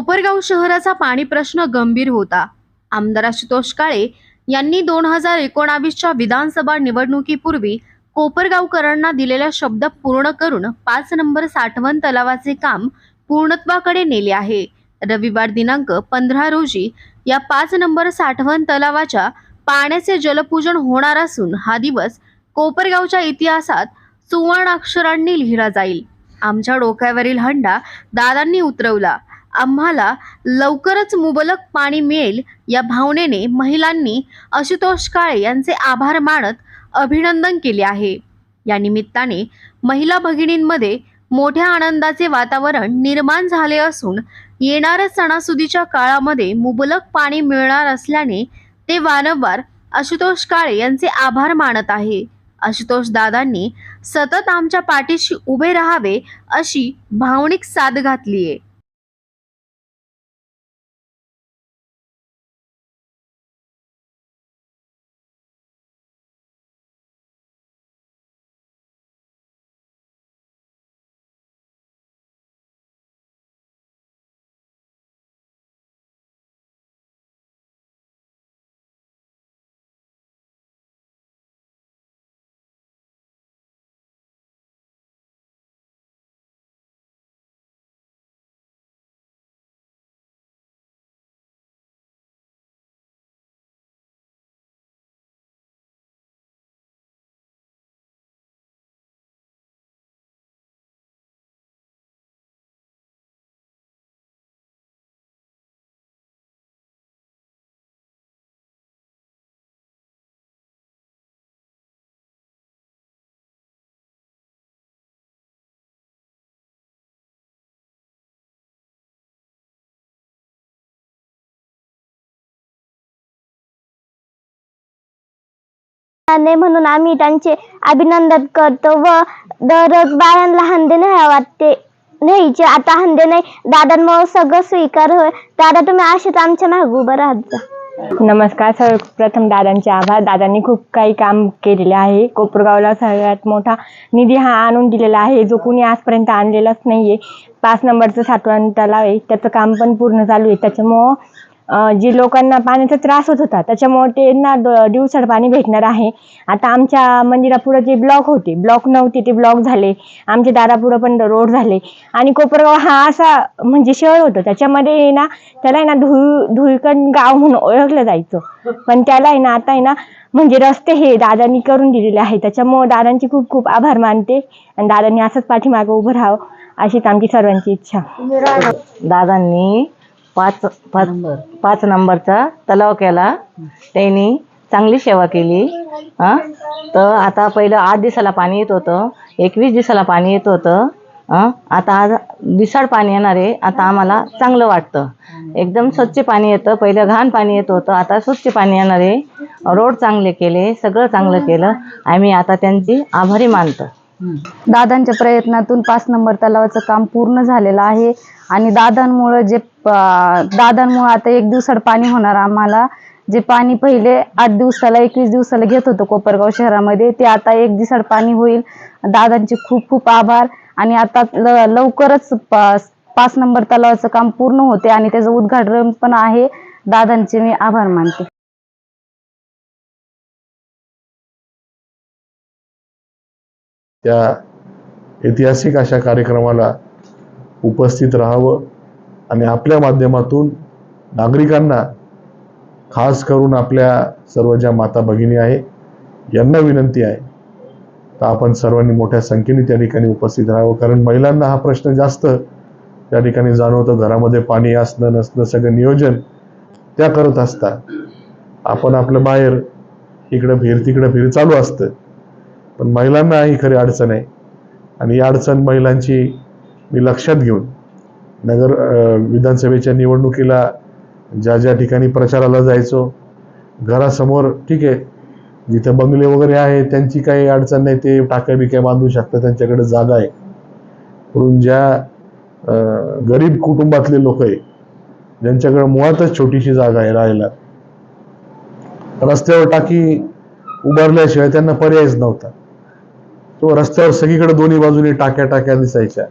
कोपरगाव शहराचा पाणी प्रश्न गंभीर होता. आमदार आशुतोष काळे यांनी दोन हजार एकोणावीसच्या विधानसभा निवडणुकीपूर्वी कोपरगावकरांना दिलेला शब्द पूर्ण करून पाच नंबर साठवण तलावाचे काम पूर्णत्वाकडे नेले आहे. रविवार दिनांक पंधरा रोजी या पाच नंबर साठवण तलावाच्या पाण्याचे जलपूजन होणार असून हा दिवस कोपरगावच्या इतिहासात सुवर्णाक्षरांनी लिहिला जाईल. आमच्या डोक्यावरील हंडा दादांनी उतरवला. आम्हाला लवकरच मुबलक पाणी मिळेल या भावनेने महिलांनी आशुतोष काळे यांचे आभार मानत अभिनंदन केले आहे. या निमित्ताने महिला भगिनींमध्ये मोठ्या आनंदाचे वातावरण निर्माण झाले असून येणाऱ्या सणासुदीच्या काळामध्ये मुबलक पाणी मिळणार असल्याने ते वारंवार आशुतोष काळे यांचे आभार मानत आहे. आशुतोष दादांनी सतत आमच्या पाठीशी उभे राहावे अशी भावनिक साद घातली आहे म्हणून आम्ही त्यांचे अभिनंदन करतो व दररोज बाळांना हंदे नाही वाटते. न्यायचे आता हंदे नाही. दादांमुळे सगळं स्वीकार होय. दादा तुम्ही असेच आमच्या मागे उभं राहत जा. नमस्कार सर्वप्रथम दादांचे आभार. दादांनी खूप काही काम केलेले आहे. कोपरगावला सगळ्यात मोठा निधी हा आणून दिलेला आहे. जो कुणी आजपर्यंत आणलेलाच नाहीये. पाच नंबरचं साठवण तलाव आहे. त्याचं काम पण पूर्ण चालू आहे. त्याच्यामुळं जे लोकांना पाण्याचा त्रास होत होता त्याच्यामुळे त्यांना दिवसाड पाणी भेटणार आहे. आता आमच्या मंदिरापुढं जे ब्लॉक होते ब्लॉक नव्हते ते ब्लॉक झाले. आमच्या दारापुढं पण रोड झाले. आणि कोपरगाव हा असा म्हणजे शहर होतं. त्याच्यामध्ये ना त्याला आहे ना धुळ धुळकण गाव म्हणून ओळखलं जायचं. पण त्याला आहे ना आता आहे ना म्हणजे रस्ते हे दादांनी करून दिलेले आहे त्याच्यामुळे दादांची खूप खूप आभार मानते. आणि दादांनी असंच पाठीमागं उभं राहावं अशीच आमची सर्वांची इच्छा. दादांनी पाच पाच पाच नंबरचा तलाव केला. त्यांनी चांगली सेवा केली. हां? तर आता पहिलं आठ दिवसाला पाणी येत होतं. एकवीस दिवसाला पाणी येत होतं. हं? आता आज दिसाड पाणी येणार आहे. आता आम्हाला चांगलं वाटतं. एकदम स्वच्छ पाणी येतं. पहिलं घाण पाणी येत होतं. आता स्वच्छ पाणी येणार आहे. रोड चांगले केले. सगळं चांगलं केलं. आम्ही आता त्यांची आभारी मानतो. दादांच्या प्रयत्नातून पाच नंबर तलावाचं काम पूर्ण झालेलं आहे. आणि दादांमुळं जे प- दादांमुळं आता एक दिवसाड पाणी होणार आम्हाला. जे पाणी पहिले आठ दिवसाला एकवीस दिवसाला घेत होतं कोपरगाव शहरामध्ये ते आता एक दिवसाड पाणी होईल. दादांचे खूप खूप आभार. आणि आता लवकरच पाच नंबर तलावाचं काम पूर्ण होते आणि त्याचं उद्घाटन पण आहे. दादांचे मी आभार मानते. त्या ऐतिहासिक अशा कार्यक्रमाला उपस्थित राहावं आणि आपल्या माध्यमातून नागरिकांना खास करून आपल्या सर्व ज्या माता भगिनी आहे यांना विनंती आहे तर आपण सर्वांनी मोठ्या संख्येने त्या ठिकाणी उपस्थित राहावं. कारण महिलांना हा प्रश्न जास्त त्या ठिकाणी जाणवतं. घरामध्ये पाणी असणं नसणं सगळं नियोजन त्या करत असतात. आपण आपलं बाहेर इकडं फिर तिकडं फिर चालू असतं. पण महिलांना ही खरी अडचण आहे. आणि ही अडचण महिलांची मी लक्षात घेऊन नगर विधानसभेच्या निवडणुकीला ज्या ज्या ठिकाणी प्रचाराला जायचो घरासमोर ठीक आहे जिथे बंगले वगैरे आहे त्यांची काही अडचण नाही ते टाक्या बिक्या बांधू शकतात त्यांच्याकडे जागा आहे. म्हणून ज्या गरीब कुटुंबातले लोक आहे ज्यांच्याकडे मुळातच छोटीशी जागा आहे राहायला रस्त्यावर टाकी उभारल्याशिवाय त्यांना पर्यायच नव्हता. तो रस्त्यावर सगळीकडे दोन्ही बाजूनी टाक्या टाक्या दिसायच्या.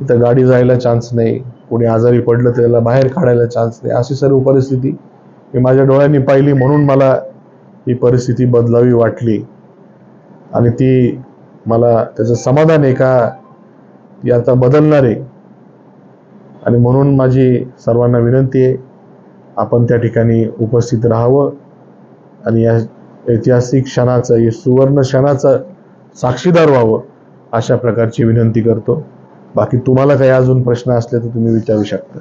तिथं गाडी जायला चान्स नाही. कोणी आजारी पडलं त्याला बाहेर काढायला चान्स नाही. अशी सर्व परिस्थिती मी माझ्या डोळ्यांनी पाहिली म्हणून मला ही परिस्थिती बदलावी वाटली. आणि ती मला त्याचं समाधान आहे का? ती आता बदलणार आहे. आणि म्हणून माझी सर्वांना विनंती आहे आपण त्या ठिकाणी उपस्थित राहावं. आणि या ऐतिहासिक क्षणाचं या सुवर्ण क्षणाचं साक्षीदार व्हावं अशा प्रकारची विनंती करतो. बाकी तुम्हाला काही अजून प्रश्न असले तर तुम्ही विचारू शकता.